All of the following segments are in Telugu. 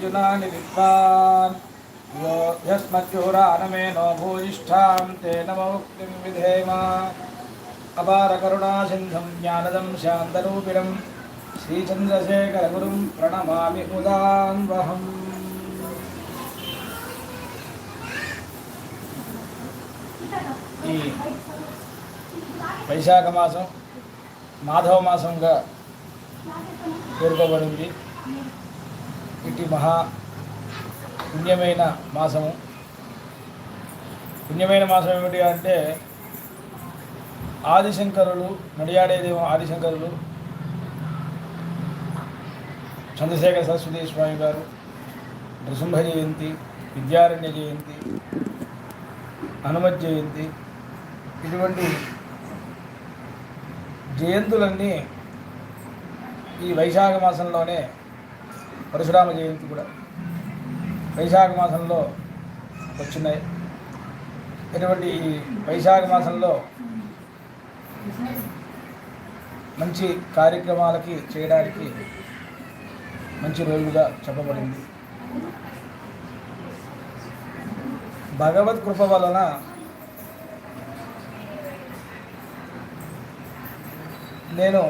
అర్జునాని విద్వాన్ యస్మద్యోరానమేనో భూయిష్టాం తే నమముక్తిం విధేమ అపారకరుణాసింధం జ్ఞానదం శాంతరూపిణం శ్రీచంద్రశేఖరగురుం ప్రణమామి ఉదాన్వహం ఈ వైశాఖ మాసం మాధవ మాసంగా పేర్కొబడింది ఇటు మహా పుణ్యమైన మాసము. పుణ్యమైన మాసం ఏమిటి అంటే ఆదిశంకరులు నడియాడేదేమో ఆదిశంకరులు చంద్రశేఖర సరస్వతి స్వామి గారు నృసింహ జయంతి విద్యారణ్య జయంతి హనుమత్ జయంతి ఇటువంటి జయంతులన్నీ ఈ వైశాఖ మాసంలోనే పరశురామ జయంతి కూడా వైశాఖ మాసంలో వచ్చినాయి. ఇటువంటి వైశాఖ మాసంలో మంచి కార్యక్రమాలకి చేయడానికి మంచి రోజుగా చెప్పబడింది. భగవత్ కృప వలన నేను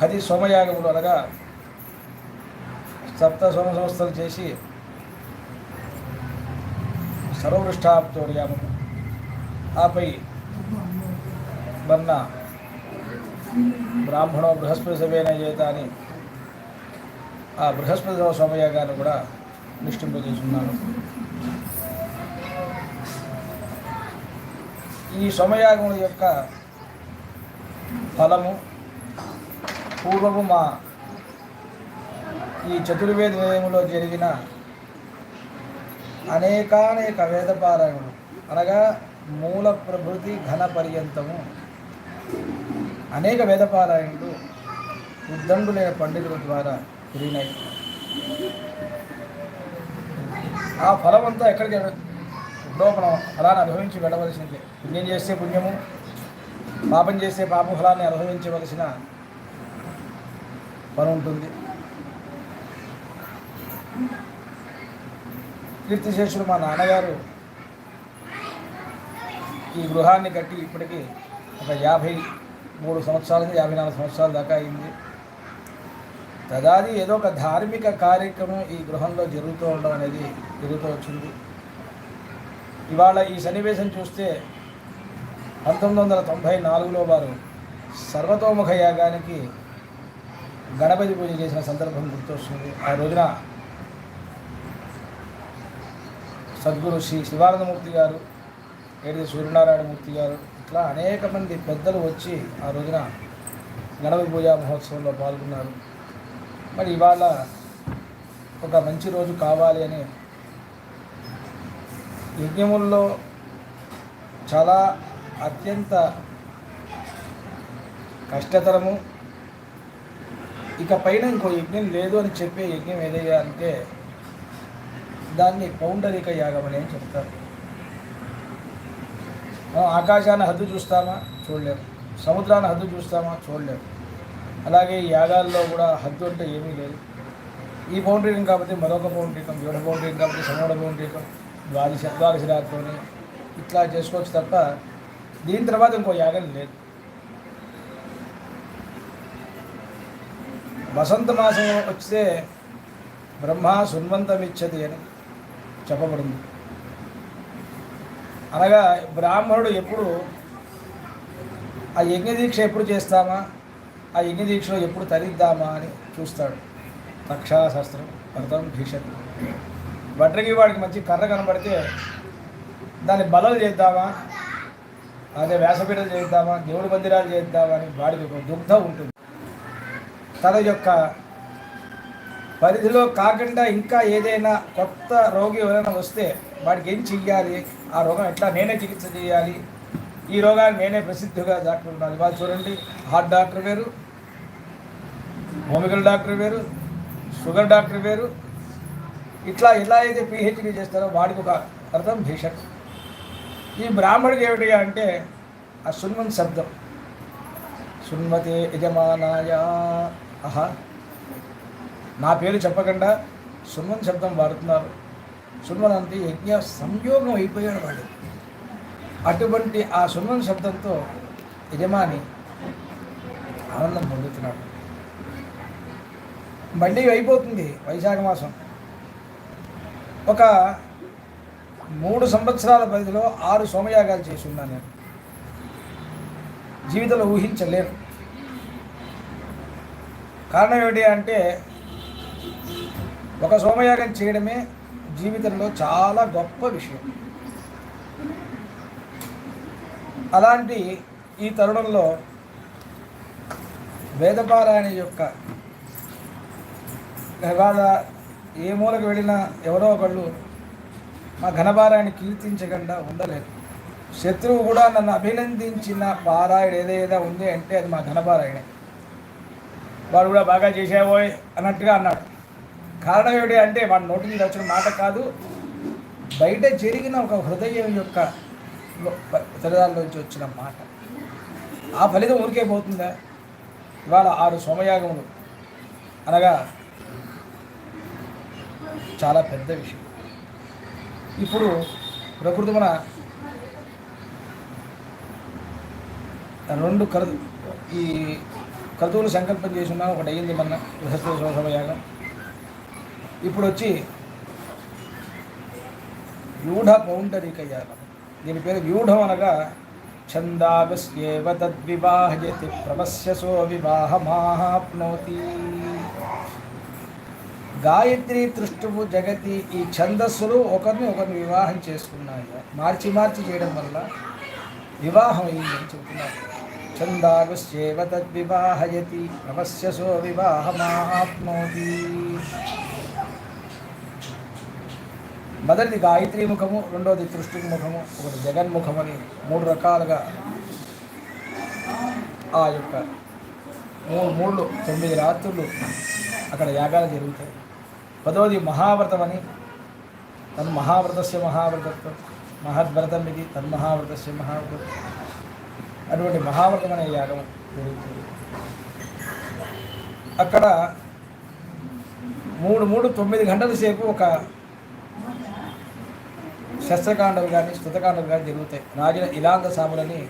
పది సోమయాగములు అనగా సప్త సోమ సంస్థలు చేసి సర్వృష్టాప్తోర్యామము ఆపై మన్న బ్రాహ్మణో బృహస్పతి సభేన చేత అని ఆ బృహస్పతి సోమయాగాన్ని కూడా నిష్ఠింపజేస్తున్నాను ఈ సోమయాగం యొక్క ఫలము పూర్వము మా ఈ చతుర్వేద ఉదయంలో జరిగిన అనేకానేక వేదపారాయణులు అనగా మూల ప్రభృతి ఘన పర్యంతము. అనేక వేదపారాయణులు ఉద్దండులైన పండితుల ద్వారా కురినాయి ఆ ఫలమంతా ఎక్కడికి ఎప్పుడో మనం ఫలాన్ని అనుభవించి వెళ్ళవలసిందే. పుణ్యం చేస్తే పుణ్యము పాపం చేస్తే పాప ఫలాన్ని అనుభవించవలసిన పని ఉంటుంది కీర్తిశేషుడు మా నాన్నగారు ఈ గృహాన్ని కట్టి ఇప్పటికీ ఒక యాభై మూడు సంవత్సరాల నుంచి యాభై నాలుగు సంవత్సరాల దాకా అయింది. తదాది ఏదో ఒక ధార్మిక కార్యక్రమం ఈ గృహంలో జరుగుతూ ఉండడం అనేది జరుగుతూ వచ్చింది. ఇవాళ ఈ సన్నివేశం చూస్తే పంతొమ్మిది వందల తొంభై నాలుగులో వారు సర్వతోముఖ యాగానికి గణపతి పూజ చేసిన సందర్భం గుర్తొస్తుంది. ఆ రోజున సద్గురు శ్రీ శివానందమూర్తి గారు ఏడు సూర్యనారాయణమూర్తి గారు ఇట్లా అనేక మంది పెద్దలు వచ్చి ఆ రోజున గణపతి పూజా మహోత్సవంలో పాల్గొన్నారు. మరి ఇవాళ ఒక మంచి రోజు కావాలి అని యజ్ఞముల్లో చాలా అత్యంత కష్టతరము ఇక పైన ఇంకో యజ్ఞం లేదు అని చెప్పే యజ్ఞం ఏదయ్యా అంటే దాన్ని పౌండరిక యాగం అని చెప్తారు. మనం ఆకాశాన్ని హద్దు చూస్తామా? చూడలేము. సముద్రాన్ని హద్దు చూస్తామా? చూడలేము. అలాగే ఈ యాగాల్లో కూడా హద్దు అంటే ఏమీ లేదు. ఈ పౌండ్రీకం కాబట్టి మరొక పౌండ్రీకం ఏడు పౌండ్రీకం కాబట్టి సమూడ పౌండ్రీకం ద్వాదశ ద్వాదశ రాత్రి ఇట్లా చేసుకోవచ్చు తప్ప దీని తర్వాత ఇంకో యాగం లేదు. వసంత మాసం వస్తే బ్రహ్మ సున్వంతమిచ్చది అని చెప్పబడింది. అనగా బ్రాహ్మణుడు ఎప్పుడు ఆ యజ్ఞదీక్ష ఎప్పుడు చేస్తామా? ఆ యజ్ఞదీక్షలో ఎప్పుడు తరిద్దామా అని చూస్తాడు. రక్షాశాస్త్రం భరతం భీషణ్ వడ్రకి వాడికి మంచి కర్ర కనబడితే దాన్ని బలలు చేద్దామా? అదే వ్యాసపీఠలు చేద్దామా? దేవుడి మందిరాలు చేద్దామా అని వాడికి ఒక దుగ్ధ ఉంటుంది. తన యొక్క పరిధిలో కాకుండా ఇంకా ఏదైనా కొత్త రోగి ఎవరైనా వస్తే వాడికి ఏం చెయ్యాలి? ఆ రోగం ఎట్లా నేనే చికిత్స చేయాలి? ఈ రోగాన్ని నేనే ప్రసిద్ధిగా డాక్టర్ ఉండాలి వాళ్ళు చూడండి హార్ట్ డాక్టర్ వేరు హోమికల్ డాక్టర్ వేరు షుగర్ డాక్టర్ వేరు. ఇట్లా ఎలా అయితే పిహెచ్డి చేస్తారో వాడికి ఒక అర్థం భీషణ్ ఈ బ్రాహ్మడికి ఏమిటి అంటే ఆ సున్మన్ శబ్దం. సున్మతే యజమానాయ ఆహా. నా పేరు చెప్పకుండా సున్వన్ శబ్దం వాడుతున్నారు. సున్వన్ అంటే యజ్ఞ సంయోగం అయిపోయాడు వాడు. అటువంటి ఆ సున్వన్ శబ్దంతో యజమాని ఆనందం పొందుతున్నాడు. మళ్ళీ అయిపోతుంది వైశాఖ మాసం. ఒక మూడు సంవత్సరాల పరిధిలో ఆరు సోమయాగాలు చేసి ఉన్నాను నేను. జీవితంలో ఊహించలేను. కారణం ఏమిటి అంటే ఒక సోమయాగం చేయడమే జీవితంలో చాలా గొప్ప విషయం. అలాంటి ఈ తరుణంలో వేదపారాయణ యొక్క ఇవాళ ఏ మూలకు వెళ్ళినా ఎవరో ఒకళ్ళు మా ఘనపారాయణ కీర్తించకుండా ఉండలేదు శత్రువు కూడా నన్ను అభినందించిన పారాయణ ఏదేదో ఉంది అంటే అది మా ఘనపారాయణే. వాడు కూడా బాగా చేసావోయ్ అన్నట్టుగా అన్నాడు. కారణం ఏమిటి అంటే వాడి నోటి మీద వచ్చిన మాట కాదు బయట జరిగిన ఒక హృదయం యొక్క నుంచి వచ్చిన మాట. ఆ ఫలితం ఊరికే పోతుందా? ఇవాళ ఆరు సోమయాగములు. అనగా చాలా పెద్ద విషయం. ఇప్పుడు ప్రకృతి మన రెండు కరు ఈ క్రతువులు సంకల్పం చేసి ఉన్నాం ఒకటి అయ్యింది మన బృహస్పతి సమయాగం ఇప్పుడు వచ్చి వ్యూఢ పౌండరిక యాగం దీని పేరు వ్యూఢం అనగా ఛందావస్యేవ తద్వివాహయతి ప్రమస్యసో వివాహమాప్నోతి గాయత్రి తృష్టువు జగతి ఈ ఛందస్సులు ఒకరిని ఒకరిని వివాహం చేసుకున్నాయి. మార్చి మార్చి చేయడం వల్ల వివాహం అయిందని చెబుతున్నారు. ఛందాగుశ్చేవ తద్వివాహయతి ప్రవశ్యసో వివాహమాప్నోతి మొదటిది గాయత్రి ముఖము రెండోది తృష్టి ముఖము ఒకటి జగన్ముఖం అని మూడు రకాలుగా ఆ యొక్క మూడు మూడు తొమ్మిది రాత్రులు అక్కడ యాగాలు జరుగుతాయి. పదవది మహావ్రతం అని తన్మహావ్రతస్య మహావ్రతత్వం మహద్వ్రతం ఇది తన్మహావ్రతస్య మహావ్రతం. అటువంటి మహావ్రతమైన యాగం జరుగుతుంది. అక్కడ మూడు మూడు తొమ్మిది గంటల సేపు ఒక శస్త్రకాండలు కానీ స్థుతకాండలు కానీ జరుగుతాయి. రాజుల ఇలాంగ సాములని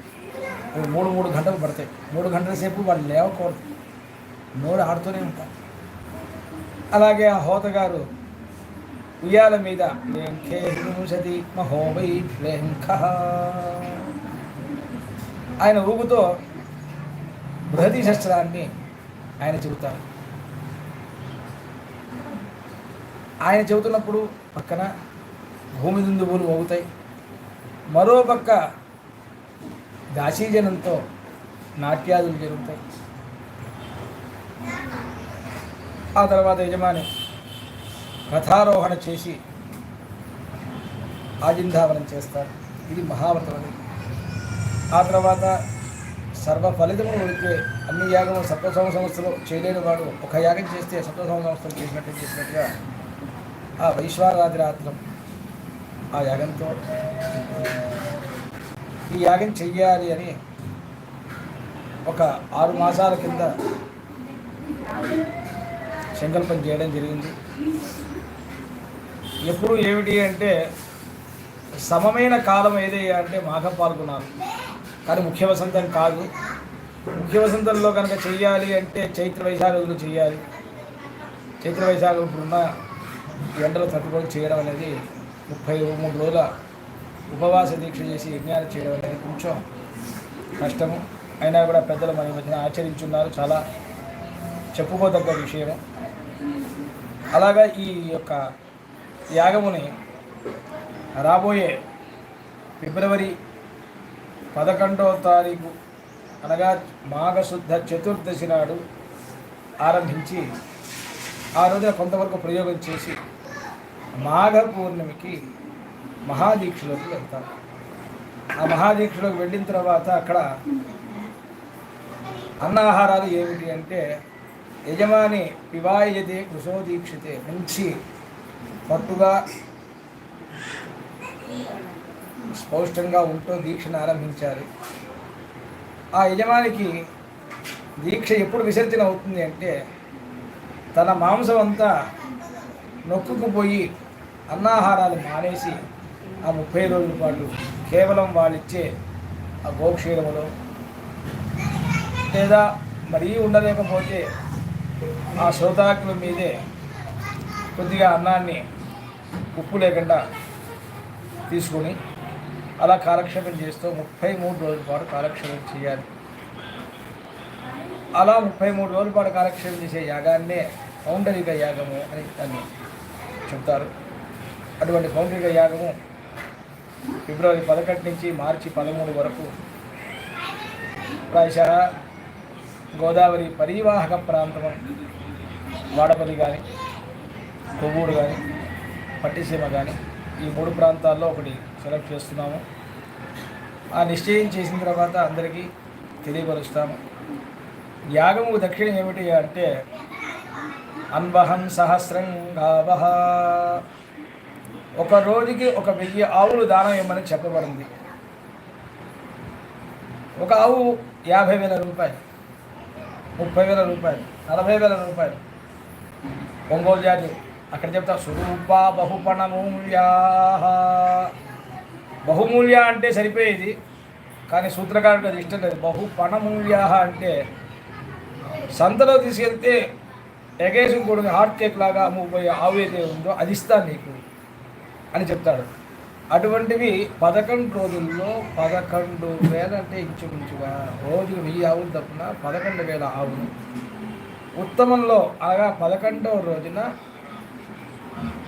మూడు మూడు గంటలు పడతాయి. మూడు గంటల సేపు వాళ్ళు లేవకూడదు. నోరు ఆడుతూనే ఉంటారు. అలాగే ఆ హోతగారు ఉయ్యాల మీద లేంఖే హింసతి ఆయన ఊపుతో బృహతి శస్త్రాన్ని ఆయన చెబుతారు. ఆయన చెబుతున్నప్పుడు పక్కన భూమి దుందుబులు మోగుతాయి. మరోపక్క దాసీజనంతో నాట్యాదులు జరుగుతాయి. ఆ తర్వాత యజమాని రథారోహణ చేసి ఆజింధావనం చేస్తారు. ఇది మహావ్రతం ఆ తర్వాత సర్వ ఫలితములు వచ్చే అన్ని యాగము సప్తసోమ సంస్థలు చేయలేని వాడు ఒక యాగం చేస్తే సప్తసోమ సంస్థలు చేసినట్టు చేసినట్టుగా ఆ వైశ్వారాది రాత్రం ఆ యాగంతో ఈ యాగం చెయ్యాలి అని ఒక ఆరు మాసాల కింద సంకల్పం చేయడం జరిగింది. ఎప్పుడు ఏమిటి అంటే సమమైన కాలం ఏది అంటే మాఘ పాల్గొనాలి కానీ ముఖ్య వసంతం కాదు. ముఖ్య వసంతంలో కనుక చెయ్యాలి అంటే చైత్ర వైశాఖులు చేయాలి చైత్ర వైశాఖ ఇప్పుడున్న ఎండలు తట్టుకొని చేయడం అనేది ముప్పై మూడు రోజుల ఉపవాస దీక్ష చేసి యజ్ఞాలు చేయడం అనేది కొంచెం కష్టము. అయినా కూడా పెద్దలు మన మధ్యన ఆచరించున్నారు. చాలా చెప్పుకోదగ్గ విషయము. అలాగా ఈ యొక్క యాగముని రాబోయే ఫిబ్రవరి పదకొండవ తారీఖు అనగా మాఘశుద్ధ చతుర్దశి నాడు ఆరంభించి ఆ రోజున కొంతవరకు ప్రయోగం చేసి మాఘ పూర్ణిమకి మహాదీక్షలోకి వెళ్తారు. ఆ మహాదీక్షలోకి వెళ్ళిన తర్వాత అక్కడ అన్నాహారాలు ఏమిటి అంటే యజమాని పివాయతే కృషోదీక్షితే మంచి పట్టుగా స్పౌష్టంగా ఉంటూ దీక్షను ఆరంభించారు. ఆ యజమానికి దీక్ష ఎప్పుడు విసర్జన అవుతుంది అంటే తన మాంసం అంతా నొక్కుకుపోయి అన్నాహారాలు మానేసి ఆ ముప్పై రోజుల పాటు కేవలం వాళ్ళిచ్చే ఆ గోక్షీరములో లేదా మరీ ఉండలేకపోతే ఆ శ్రోతాకుల మీదే కొద్దిగా అన్నాన్ని ఉప్పు లేకుండా తీసుకొని అలా కాలక్షేపం చేస్తూ ముప్పై మూడు రోజుల పాటు కాలక్షేపం చేయాలి. అలా ముప్పై మూడు రోజుల పాటు కాలక్షేపం చేసే యాగాన్నే పౌండరిక యాగము అని దాన్ని చెప్తారు. అటువంటి పౌండరిక యాగము ఫిబ్రవరి పదకొండు నుంచి మార్చి పదమూడు వరకు ప్రాయశ గోదావరి పరివాహక ప్రాంతం వాడపల్లి కానీ కొవ్వూరు కానీ పట్టిసీమ కానీ ఈ మూడు ప్రాంతాల్లో ఒకటి సెలెక్ట్ చేస్తున్నాము. ఆ నిశ్చయం చేసిన తర్వాత అందరికీ తెలియపరుస్తాము. యాగము దక్షిణ ఏమిటి అంటే అన్వహం సహస్రం గావహ. ఒక రోజుకి ఒక వెయ్యి ఆవులు దానం ఇవ్వమని చెప్పబడింది. ఒక ఆవు యాభై వేల రూపాయలు ముప్పై వేల రూపాయలు నలభై వేల రూపాయలు. ఒంగోలు జాతి అక్కడ చెప్తా స్వరూపా బహుపణమూల్యా బహుమూల్య అంటే సరిపోయేది కానీ సూత్రకారుడు అది ఇష్టం లేదు. బహుపణమూల్యా అంటే సంతలో తీసుకెళ్తే ఎగేసి కూడా హార్ట్ కేక్ లాగా అమ్ముకుపోయే ఆవు అయితే ఉందో అది ఇస్తాను నీకు అని చెప్తాడు. అటువంటివి పదకొండు రోజుల్లో పదకొండు వేల అంటే ఇంచుమించుగా రోజుకు వెయ్యి ఆవులు తప్పున పదకొండు వేల ఆవులు. ఉత్తమంలో అనగా పదకొండవ రోజున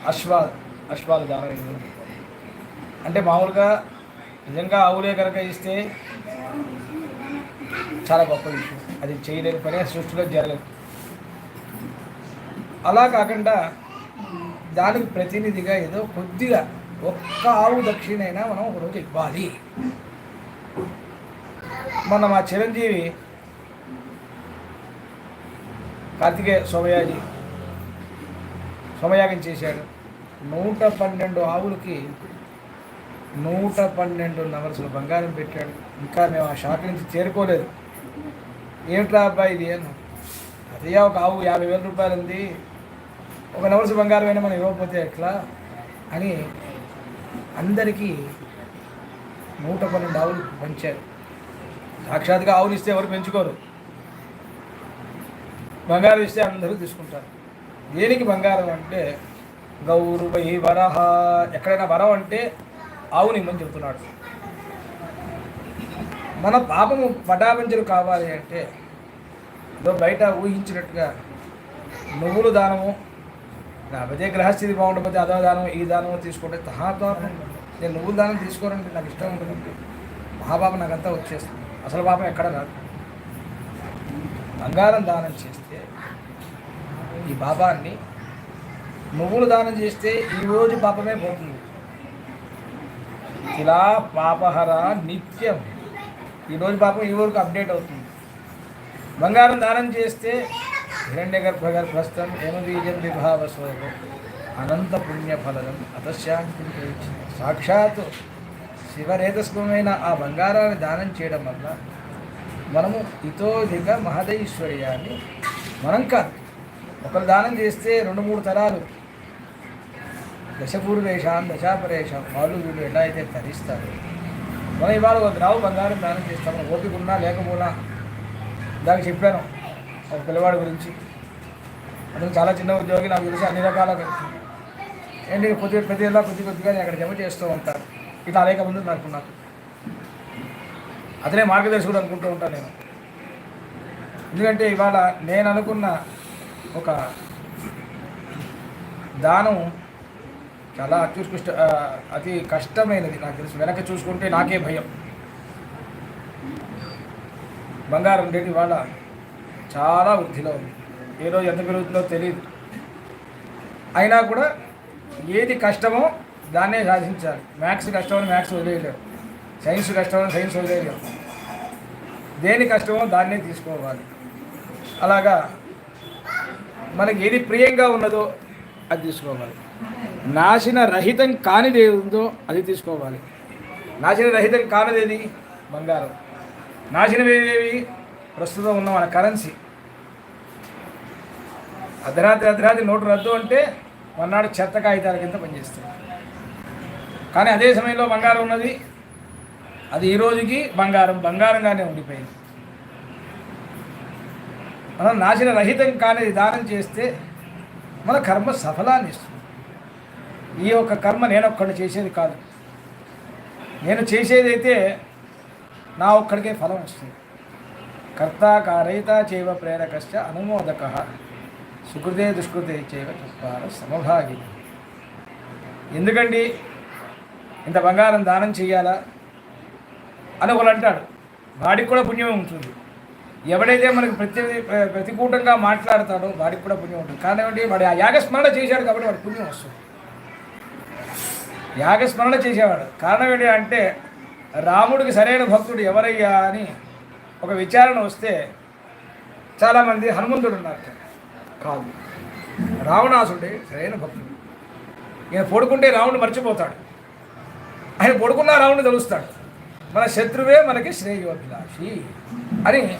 అశ్వ అశ్వాలు దానం అంటే మామూలుగా నిజంగా ఆవులే కనుక ఇస్తే చాలా గొప్ప విషయం. అది చేయలేని పని సృష్టిలో జరగదు. అలా కాకుండా దానికి ప్రతినిధిగా ఏదో కొద్దిగా ఒక్క ఆవు దక్షిణైనా మనం ఒకరోజు ఇవ్వాలి. మొన్న మా చిరంజీవి కార్తికేయ సోమయాజి సోమయాగం చేశాడు. నూట పన్నెండు ఆవులకి నూట పన్నెండు నవర్సులు బంగారం పెట్టాడు. ఇంకా మేము ఆ షాక్ నుంచి చేరుకోలేదు. ఏమిట్రా అబ్బాయి ఇది అను అదే ఒక ఆవు యాభై వేల రూపాయలు ఉంది. ఒక నవర్సు బంగారం అయినా మనం ఇవ్వకపోతే ఎట్లా? అని అందరికీ నూట పన్నెండు ఆవులు పంచారు. సాక్షాత్గా ఆవులు ఇస్తే ఎవరు పెంచుకోరు? బంగారం ఇస్తే అందరూ తీసుకుంటారు. దేనికి బంగారం అంటే గౌరవ వరహ. ఎక్కడైనా వరం అంటే ఆవుని ఇమ్మని చెబుతున్నాడు మన పాపము పటాపంచలు కావాలి అంటే బయట ఊహించినట్టుగా నువ్వులు దానము లేకపోతే గ్రహస్థితి బాగుండకపోతే అదో దానం ఈ దానం తీసుకుంటే తహాత్వం నేను నువ్వుల దానం తీసుకోవాలంటే నాకు ఇష్టం ఉంటుంది మహాపాపం నాకంతా వచ్చేస్తుంది. అసలు పాపం ఎక్కడ రాదు. బంగారం దానం చేస్తే ఈ పాపాన్ని నువ్వులు దానం చేస్తే ఈ రోజు పాపమే పోతుంది. ఇలా పాపహర నిత్యం. ఈరోజు పాపం ఈ ఊరికి అప్డేట్ అవుతుంది. బంగారం దానం చేస్తే హిరణ్య గర్భ గర్భస్థం ఏమబీజం విభావ స్వరూపం. అనంత పుణ్యఫలం అతశాంతి సాక్షాత్ శివరేతస్వమైన ఆ బంగారాన్ని దానం చేయడం వల్ల మనము ఇతోధిక మహదైశ్వర్యాన్ని మనం కాదు. ఒకరు దానం చేస్తే రెండు మూడు తరాలు దశపూర్వేషాం దశాపరేషాం వాళ్ళు వీళ్ళు ఎలా అయితే తరిస్తారు మనం ఇవాళ ఒక గ్రావు బంగారం దానం చేస్తాం ఓపిక ఉన్నా లేకపోనా దానికి చెప్పాను ఒక పిల్లవాడి గురించి. అతను చాలా చిన్న ఉద్యోగి నాకు తెలిసి అన్ని రకాల ఏంటి కొద్ది ప్రతి ఏళ్ళ కొద్ది కొద్దిగా నేను అక్కడ జమ చేస్తూ ఉంటాను. ఇట్లా అనేక ముందు నాకు నాకు. అతనే మార్గదర్శకుడు అనుకుంటూ ఉంటాను నేను. ఎందుకంటే ఇవాళ నేను అనుకున్న ఒక దానం చాలా అత్యుత్కృష్ట అతి కష్టమైనది నాకు తెలుసు. వెనక చూసుకుంటే నాకే భయం. బంగారం రేటు ఇవాళ చాలా వృద్ధిలో ఉంది. ఏ రోజు ఎంత పెరుగుతుందో తెలియదు అయినా కూడా ఏది కష్టమో దాన్నే సాధించాలి. మ్యాథ్స్ కష్టమని మ్యాథ్స్ వదిలేయలేము సైన్స్ కష్టమని సైన్స్ వదిలేయలేము దేని కష్టమో దాన్నే తీసుకోవాలి. అలాగా మనకి ఏది ప్రియంగా ఉన్నదో అది తీసుకోవాలి. నాశన రహితం కానిది ఉందో అది తీసుకోవాలి. నాశన రహితం కానిదేది? బంగారం. నాశనమేవేవి ప్రస్తుతం ఉన్న మన కరెన్సీ. అర్ధరాత్రి అర్ధరాత్రి నోటు రద్దు అంటే మొన్నాడు చెత్త కాగితాల కింద పనిచేస్తుంది. కానీ అదే సమయంలో బంగారం ఉన్నది. అది ఈ రోజుకి బంగారం బంగారంగానే ఉండిపోయింది. మనం నాశన రహితం కానిది దానం చేస్తే మన కర్మ సఫలాన్ని ఇస్తుంది. ఈ యొక్క కర్మ నేను ఒక్కడిని చేసేది కాదు. నేను చేసేదైతే నా ఒక్కడికే ఫలం వస్తుంది. కర్త కారయిత చేవ ప్రేరకశ్చ అనుమోదక సుకృతే దుష్కృతే చేవ చత్వార సమభాగి ఎందుకండి? ఇంత బంగారం దానం చేయాలా అని ఒకరు అంటాడు. వాడికి కూడా పుణ్యమే ఉంటుంది. ఎవడైతే మనకు ప్రతి ప్రతికూటంగా మాట్లాడతాడో వాడికి కూడా పుణ్యం ఉంటుంది. కానివ్వండి వాడు ఆ యాగస్మరణ చేశాడు కాబట్టి వాడు పుణ్యం వస్తుంది. యాగస్మరణ చేసేవాడు. కారణం ఏంటి అంటే రాముడికి సరైన భక్తుడు ఎవరయ్యా అని ఒక విచారణ వస్తే చాలామంది హనుమంతుడు ఉన్నారు. కాదు. రావణాసుడే సరైన భక్తుడు. ఈయన పడుకుంటే రాముడు మర్చిపోతాడు. ఆయన పడుకున్న రావణుడు తెలుస్తాడు. మన శత్రువే మనకి శ్రేయోభిలాషి అని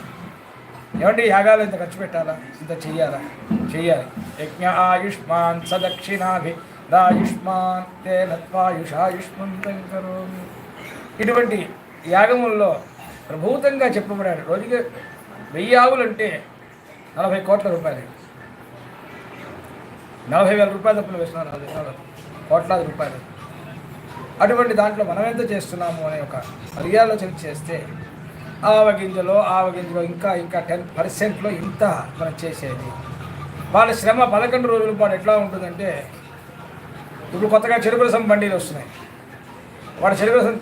ఏమంటే యాగాలు ఇంత ఖర్చు పెట్టాలా? ఇంత చెయ్యాలా? చెయ్యాలి. యజ్ఞ ఆయుష్మాన్ సదక్షిణాభి దాయుష్మాన్ తే నత్వాయుషాయుష్మంతం కరోమి ఇటువంటి యాగముల్లో ప్రభూతంగా చెప్పబడాడు. రోజుకి వెయ్యి ఆవులు అంటే నలభై కోట్ల రూపాయలు. నలభై వేల రూపాయలు తప్పులు వేస్తున్నారు అది కోట్లాది రూపాయలు. అటువంటి దాంట్లో మనం ఎంత చేస్తున్నాము అనే ఒక పర్యాలోచన చేస్తే ఆవగింజలో ఆవగింజలో ఇంకా ఇంకా టెన్ పర్సెంట్లో ఇంత మనం చేసేది. వాళ్ళ శ్రమ పదకొండు రోజుల పాటు ఎట్లా ఉంటుందంటే ఇప్పుడు కొత్తగా చెరుకు రసం బండీలు వస్తున్నాయి. వాడు చెరుకు రసం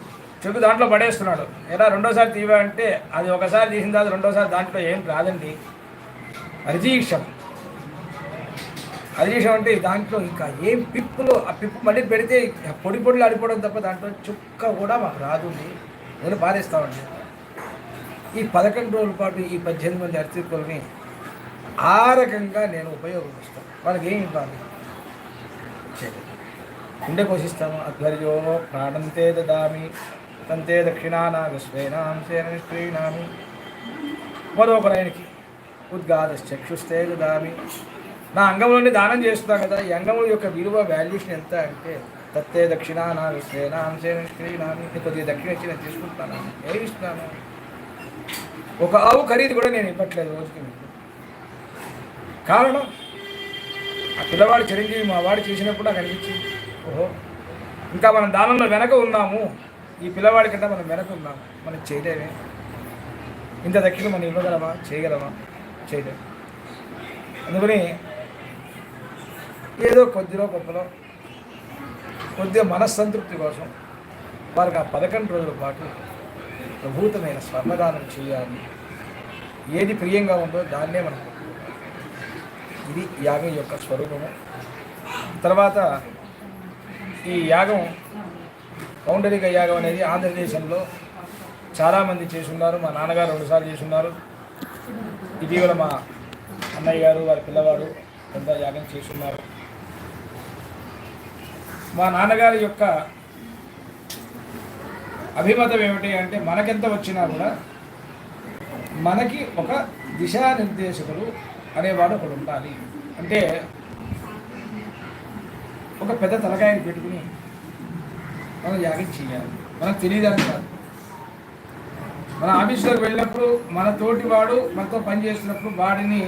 చెరుకు దాంట్లో పడేస్తున్నాడు. ఎలా రెండోసారి తీవా అంటే అది ఒకసారి తీసిన తర్వాత రెండోసారి దాంట్లో ఏం రాదండి. అరిజీక్షం. అరిజీక్షం అంటే దాంట్లో ఇంకా ఏం పిప్పులు ఆ పిప్పు మళ్ళీ పెడితే పొడి పొడిలు ఆడిపోవడం తప్ప దాంట్లో చుక్క కూడా మాకు రాదు నేను బాధిస్తామండి ఈ పదకొండు రోజుల పాటు ఈ పద్దెనిమిది మంది అతిథులని ఆ రకంగా నేను ఉపయోగపరుస్తాను. వాళ్ళకి ఏం ఇవ్వాలి? చేయలేదు గుండె అధ్వర్యో ప్రాణంతే దామి తంతే దక్షిణానాగస్వేనాంశేన నిష్క్రీణామి. మరొకరాయనికి ఉద్గాదశ్చక్షుస్తే దామి నా అంగంలోని దానం చేస్తున్నా కదా ఈ అంగముల యొక్క విలువ వాల్యూషన్ ఎంత అంటే తత్తే దక్షిణానాగస్వేనాంశేన నిష్క్రీణామి. నేను కొద్దిగా దక్షిణ ఇచ్చి నేను తీసుకుంటాను ఏమి ఇస్తున్నాను? ఒక ఆవు ఖరీదు కూడా నేను ఇవ్వట్లేదు రోజుకి మీకు. కారణం ఆ పిల్లవాడు చిరంజీవి మా వాడు చేసినప్పుడు నాకు అనిపించింది. ఇంకా మనం దానంలో వెనక ఉన్నాము ఈ పిల్లవాడి కంటే మనం వెనక ఉన్నాము మనం చేయలేమే. ఇంత దగ్గర మనం ఇవ్వగలమా? చేయగలమా? చేయలేము అందుకని ఏదో కొద్దిలో గొప్పలో కొద్దిగా మనస్సంతృప్తి కోసం వారికి ఆ పదకొండు రోజుల పాటు ప్రభూతమైన స్వర్ణదానం చేయాలి. ఏది ప్రియంగా ఉందో దాన్నే మనం ఇది యాగం యొక్క స్వరూపము. తర్వాత ఈ యాగం పౌండరిక యాగం అనేది ఆంధ్రదేశంలో చాలామంది చేసున్నారు మా నాన్నగారు రెండుసార్లు చేసున్నారు ఇటీవల మా అన్నయ్య గారు వారి పిల్లవాడు పెద్ద యాగం చేసున్నారు మా నాన్నగారి యొక్క అభిమతం ఏమిటి అంటే మనకెంత వచ్చినా కూడా మనకి ఒక దిశానిర్దేశకుడు అనేవాడు ఒకడు ఉండాలి. అంటే ఒక పెద్ద తలకాయని పెట్టుకుని మనం యాగం చేయాలి. మనకు తెలియదని కాదు. మన ఆఫీసులోకి వెళ్ళినప్పుడు మన తోటి వాడు మనతో పనిచేస్తున్నప్పుడు వాడిని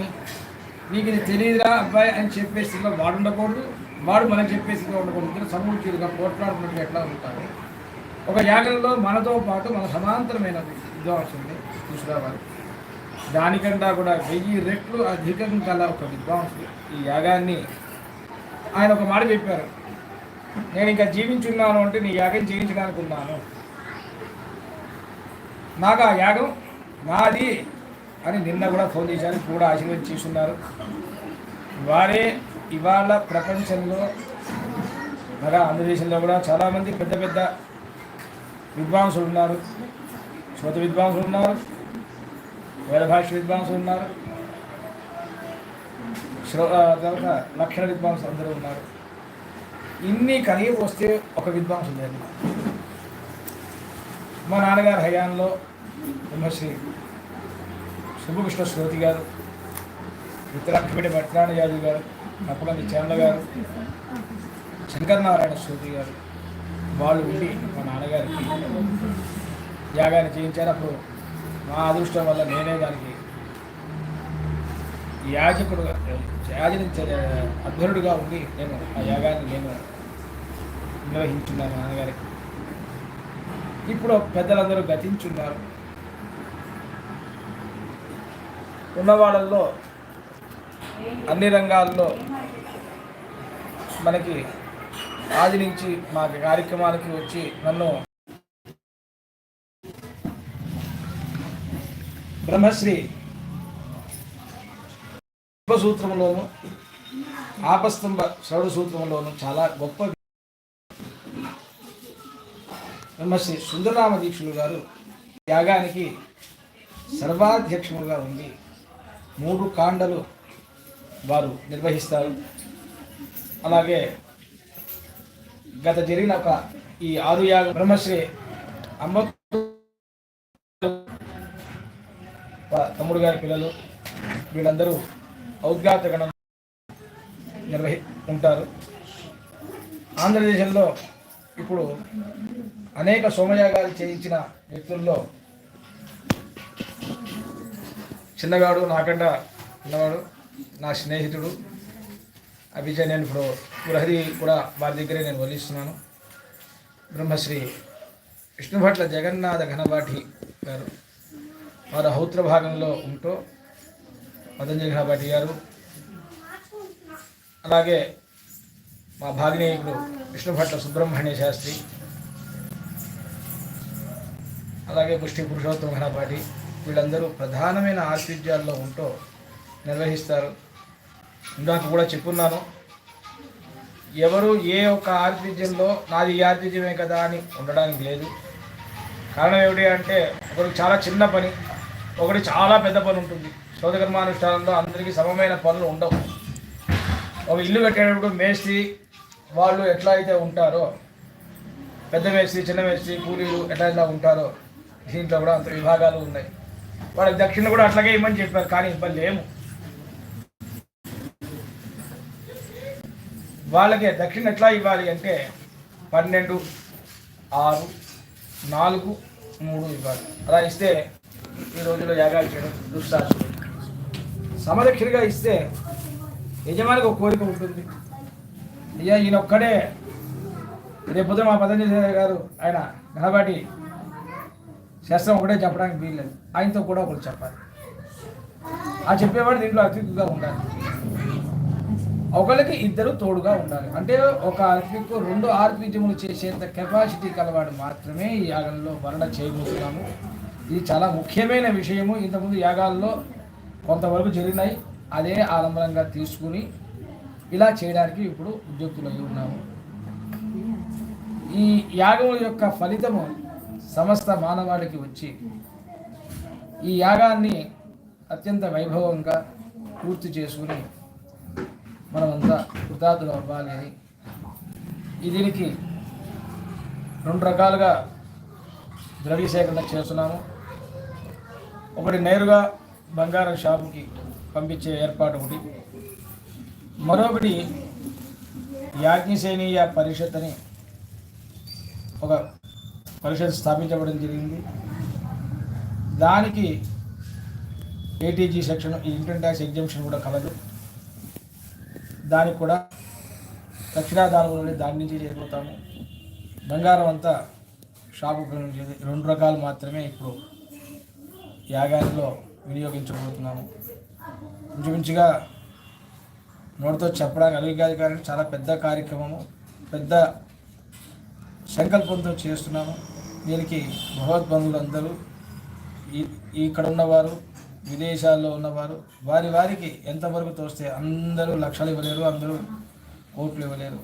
నీకు ఇది తెలియదురా అబ్బాయి అని చెప్పేసి వాడు ఉండకూడదు వాడు మనం చెప్పేసి ఉండకూడదు. ఇద్దరు సమూర్చులుగా పోట్లాడుతున్నట్టు ఎట్లా ఉంటారు? ఒక యాగంలో మనతో పాటు మన సమాంతరమైన విద్వాంసుని ఉంది తీసుకురావాలి దానికంటే కూడా వెయ్యి రెట్లు అధికం గల ఒక విద్వాంసుడు ఈ యాగాన్ని ఆయన ఒక మాట చెప్పారు. నేను ఇంకా జీవించున్నాను అంటే నీ యాగం చేయించడానికి ఉన్నాను. నాకు ఆ యాగం నాది అని నిన్న కూడా ఫోన్ చేశారు. కూడా ఆశీర్వాదం చేస్తున్నారు. వారే ఇవాళ ప్రపంచంలో అనగా ఆంధ్రదేశంలో కూడా చాలామంది పెద్ద పెద్ద విద్వాంసులు ఉన్నారు. శ్రోత విద్వాంసులు ఉన్నారు. వేదభాష విద్వాంసులు ఉన్నారు. శ్రో తర్వాత లక్షణ విద్వాంసులు అందరూ ఉన్నారు. ఇన్ని కలిగి వస్తే ఒక విద్వాంసులు లేదు. మా నాన్నగారు హయాంలో బ్రహ్మశ్రీ శుభకృష్ణ శ్రోతి గారు ఉత్తరాఖండి భట్నారాయణ యాదవ్ గారు నప్పలంది చేమల గారు శంకరనారాయణ శ్రోతి గారు వాళ్ళు ఉండి మా నాన్నగారికి యాగాన్ని చేయించారు. అప్పుడు మా అదృష్టం వల్ల నేనే దానికి యాజకుడుగా యాజనించే అధ్వరుడుగా ఉండి నేను ఆ యాగాన్ని నేను నిర్వహించున్నాను నాన్నగారికి. ఇప్పుడు పెద్దలందరూ గతించున్నారు. ఉన్న వాళ్ళల్లో అన్ని రంగాల్లో మనకి ఆది నుంచి మా కార్యక్రమాలకి వచ్చి నన్ను బ్రహ్మశ్రీ సూత్రంలోను ఆపస్తంభ శ్రవణ సూత్రంలోను చాలా గొప్ప బ్రహ్మశ్రీ సుందరరామ దీక్షులు గారు యాగానికి సర్వాధ్యక్షులుగా ఉండి మూడు కాండలు వారు నిర్వహిస్తారు. అలాగే గత జరిగిన ఒక ఈ ఆరు యాగ బ్రహ్మశ్రీ అమ్మ తమ్ముడు గారి పిల్లలు వీళ్ళందరూ ఔద్ఘాత గణం నిర్వహి ఉంటారు. ఆంధ్రదేశంలో ఇప్పుడు అనేక సోమయాగాలు చేయించిన వ్యక్తుల్లో చిన్నగాడు నాకంట ఉన్నవాడు నా స్నేహితుడు అభిజయ్ నేను ఇప్పుడు గృహది కూడా వారి దగ్గరే నేను వల్లిస్తున్నాను బ్రహ్మశ్రీ విష్ణుభట్ల జగన్నాథ ఘనపాఠి గారు వారు హౌత్ర భాగంలో ఉంటూ పతంజలి ఘనపాఠి గారు. అలాగే మా భాగినేయుడు విష్ణుభట్ల సుబ్రహ్మణ్య శాస్త్రి. అలాగే పుష్టి పురుషోత్తమ ఘనపాటి. వీళ్ళందరూ ప్రధానమైన ఆతిథ్యాల్లో ఉంటూ నిర్వహిస్తారు. ఇందాక కూడా చెప్పున్నాను. ఎవరు ఏ ఒక్క ఆతిథ్యంలో నాది ఈ ఆతిథ్యమే కదా అని ఉండడానికి లేదు. కారణం ఏమిటి అంటే ఒకరికి చాలా చిన్న పని ఒకటి చాలా పెద్ద పని ఉంటుంది. శోధకర్మానుష్ఠానంలో అందరికీ సమమైన పనులు ఉండవు. ఒక ఇల్లు కట్టేటప్పుడు మేస్త్రి వాళ్ళు ఎట్లా అయితే ఉంటారో పెద్ద మేస్త్రి చిన్న మేస్త్రి కూలీలు ఎట్లా ఎట్లా ఉంటారో దీంట్లో కూడా అంత విభాగాలు ఉన్నాయి. వాళ్ళకి దక్షిణ కూడా అట్లాగే ఇవ్వమని చెప్పారు కానీ ఇబ్బంది లేము వాళ్ళకి దక్షిణ ఎట్లా ఇవ్వాలి అంటే పన్నెండు ఆరు నాలుగు మూడు ఇవ్వాలి. అలా ఇస్తే ఈ రోజుల్లో యాగాలు చేయడం దుస్సాహసం సమదక్షిణగా ఇస్తే యజమానికి ఒక కోరిక ఉంటుంది. అయ్యా ఈయన ఒక్కడే రేపు మా పతంజలి గారు ఆయన ఘనపాటి శాస్త్రం ఒకటే చెప్పడానికి వీల్లేదు. ఆయనతో కూడా ఒకరు చెప్పాలి. ఆ చెప్పేవాడు దీంట్లో అతిథిగా ఉండాలి. ఒకరికి ఇద్దరు తోడుగా ఉండాలి. అంటే ఒక అతిథికు రెండు ఆర్పిజములు చేసేంత కెపాసిటీ కలవాడు మాత్రమే ఈ యాగంలో వర్ణ చేయబోతున్నాము. ఇది చాలా ముఖ్యమైన విషయము. ఇంతకుముందు యాగాల్లో కొంతవరకు జరిగినాయి. అదే ఆలంబనంగా తీసుకుని ఇలా చేయడానికి ఇప్పుడు ఉద్యోగులై ఉన్నాము. ఈ యాగముల యొక్క ఫలితము సమస్త మానవాళికి వచ్చి ఈ యాగాన్ని అత్యంత వైభవంగా పూర్తి చేసుకుని మనమంతా కృతార్థులు అవ్వాలి అని. దీనికి రెండు రకాలుగా ద్రవ్య సేకరణ చేస్తున్నాము. ఒకటి నేరుగా బంగారం షాపుకి పంపించే ఏర్పాటు ఒకటి. మరొకటి యాజ్ఞసేనీయ పరిషత్ అని ఒక పరిషత్ స్థాపించబడడం జరిగింది. దానికి ఏటీజీ సెక్షన్ ఈ ఇన్కమ్ ట్యాక్స్ ఎగ్జామ్షన్ కూడా కలదు. దానికి కూడా దక్షిణాదానంలోనే దాని నుంచి చేరిపోతాము. బంగారం అంతా షాపు రెండు రకాలు మాత్రమే ఇప్పుడు యాగానిలో వినియోగించబోతున్నాము. ఇంచుమించుగా నోటితో చెప్పడానికి అలుగు కాదు కానీ చాలా పెద్ద కార్యక్రమము పెద్ద సంకల్పంతో చేస్తున్నాము. దీనికి భగవద్బంధువులందరూ ఈ ఇక్కడ ఉన్నవారు విదేశాల్లో ఉన్నవారు వారి వారికి ఎంతవరకు తోస్తే అందరూ లక్షలు ఇవ్వలేరు అందరూ కోట్లు ఇవ్వలేరు.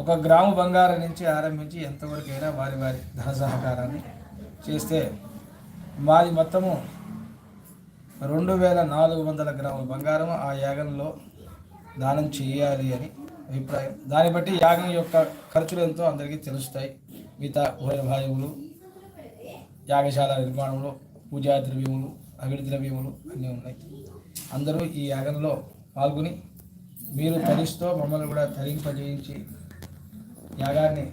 ఒక గ్రాము బంగారం నుంచి ఆరంభించి ఎంతవరకు అయినా వారి వారి ధన సహకారాన్ని చేస్తే మాది మొత్తము రెండు వేల నాలుగు వందల గ్రాముల బంగారం ఆ యాగంలో దానం చేయాలి అని అభిప్రాయం. దాన్ని బట్టి యాగం యొక్క ఖర్చులు ఎంతో అందరికీ తెలుస్తాయి. మిగతా భాయువులు యాగశాల నిర్మాణంలో పూజా ద్రవ్యములు అవిడి ద్రవ్యములు అన్నీ ఉన్నాయి. అందరూ ఈ యాగంలో పాల్గొని మీరు తరిస్తూ మమ్మల్ని కూడా తరింపజేయించి యాగాన్ని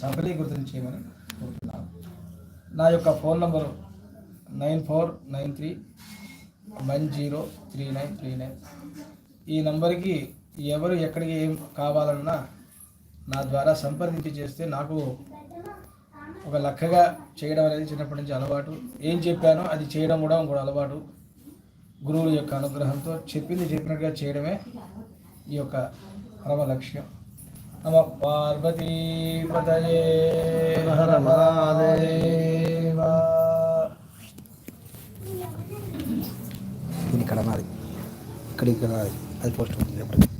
సఫలీకృతం చేయమని కోరుతున్నాను. నా యొక్క phone number nine four nine three one zero three nine three nine. ఈ నంబర్కి ఎవరు ఎక్కడికి ఏం కావాలన్నా నా ద్వారా సంప్రదించి చేస్తే నాకు ఒక లక్కగా చేయడం అనేది చిన్నప్పటి నుంచి అలవాటు. ఏం చెప్పానో అది చేయడం కూడా ఇంకోటి అలవాటు. గురువుల యొక్క అనుగ్రహంతో చెప్పింది చెప్పినట్టుగా చేయడమే ఈ యొక్క పరమ లక్ష్యం నమ పార్వతీపతయే హర మహాదేవా. ఇది ఇక్కడ నాది. ఇక్కడ ఇక్కడ నాది అది పోస్ట్ ఉంటుంది